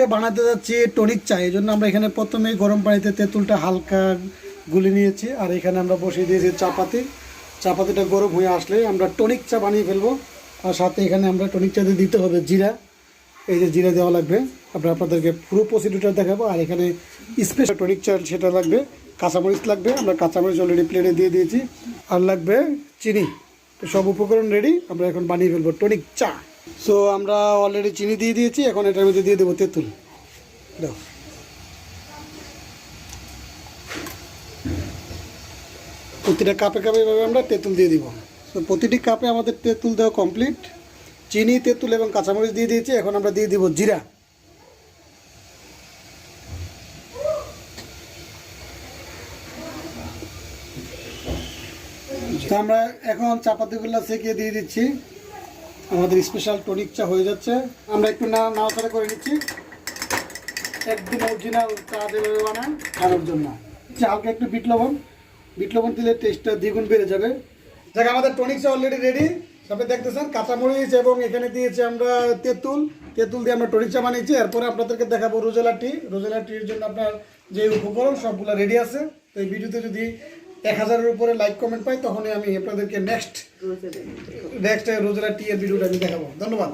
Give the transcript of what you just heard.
আজকে বানাতে যাচ্ছি টনিক চা। এই জন্য আমরা এখানে প্রথমেই গরম পানিতে তেঁতুলটা হালকা গুলে নিয়েছি। আর এখানে আমরা বসিয়ে দিয়েছি চাপাতি। চাপাতিটা গরম হয়ে আসলে আমরা টনিক চা বানিয়ে ফেলব। আর সাথে এখানে আমরা টনিক চাতে দিতে হবে জিরা। এই যে জিরা দেওয়া লাগবে। আমরা আপনাদেরকে পুরো প্রসিডিউরটা দেখাবো। আর এখানে স্পেশাল টনিক চা সেটা লাগবে। কাঁচামরিচ লাগবে। আমরা কাঁচামরিচ অলরেডি প্লেটে দিয়ে দিয়েছি। আর লাগবে চিনি। সব উপকরণ রেডি আমরা এখন বানিয়ে ফেলব টনিক চা। সো আমরা অলরেডি চিনি দিয়ে দিয়েছি, এখন এটার মধ্যে দিয়ে দেবো তেঁতুল। দাও। প্রতিটা কাপে কাপে এভাবে আমরা তেঁতুল দিয়ে দিব। তো প্রতিটি কাপে আমাদের তেঁতুল দেওয়া কমপ্লিট চিনি, তেঁতুল এবং কাঁচামরিচ দিয়ে দিয়েছি, এখন আমরা দিয়ে দিব জিরা। আমরা এখন চাপাতিগুলো সেকে দিয়ে দিচ্ছি। আমাদের স্পেশাল টনিক চা হয়ে যাচ্ছে। আমরা একটু না নাড়াচাড়া করে নিচ্ছি। একদম অরিজিনাল চা যেভাবে বানান খাওয়ার জন্য। চা হালকা একটু বিট লবণ। বিট লবণ দিলে টেস্টটা দ্বিগুণ বেড়ে যাবে। দেখ আমাদের টনিক চা অলরেডি রেডি আপনি দেখতেছেন, কাঁচামরিচ এবং এখানে দিয়েছি আমরা তেঁতুল। তেঁতুল দিয়ে আমরা টনিক চা বানিয়েছি। এরপরে আপনাদেরকে দেখাবো রোজেলা টি রোজেলা টির জন্য আপনার যে উপকরণ, সবগুলো রেডি আছে। তো এই ভিডিওতে যদি এক হাজারের উপরে লাইক কমেন্ট পাই তখনই আমি আপনাদেরকে নেক্সট নেক্সট রোজরা টি এর ভিডিওটা আমি দেখাবো। ধন্যবাদ।